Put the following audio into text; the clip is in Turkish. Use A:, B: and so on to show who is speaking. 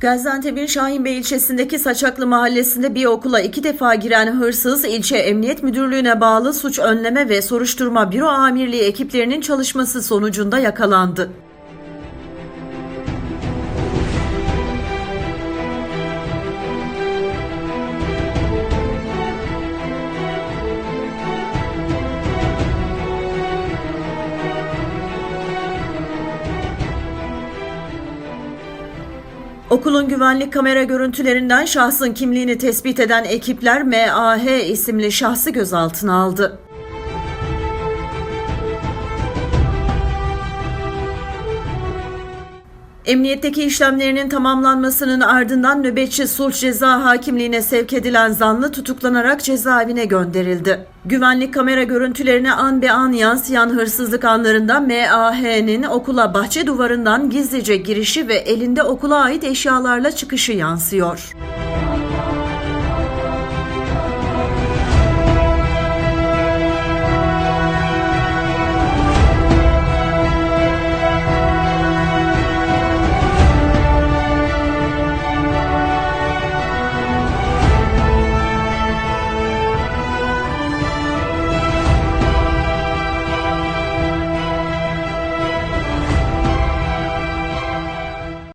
A: Gaziantep'in Şahinbey ilçesindeki Saçaklı mahallesinde bir okula iki defa giren hırsız ilçe emniyet müdürlüğüne bağlı suç önleme ve soruşturma büro amirliği ekiplerinin çalışması sonucunda yakalandı. Okulun güvenlik kamera görüntülerinden şahsın kimliğini tespit eden ekipler MAH isimli şahsı gözaltına aldı. Emniyetteki işlemlerinin tamamlanmasının ardından nöbetçi sulh ceza hakimliğine sevk edilen zanlı tutuklanarak cezaevine gönderildi. Güvenlik kamera görüntülerine an be an yansıyan hırsızlık anlarında MAH'nin okula bahçe duvarından gizlice girişi ve elinde okula ait eşyalarla çıkışı yansıyor.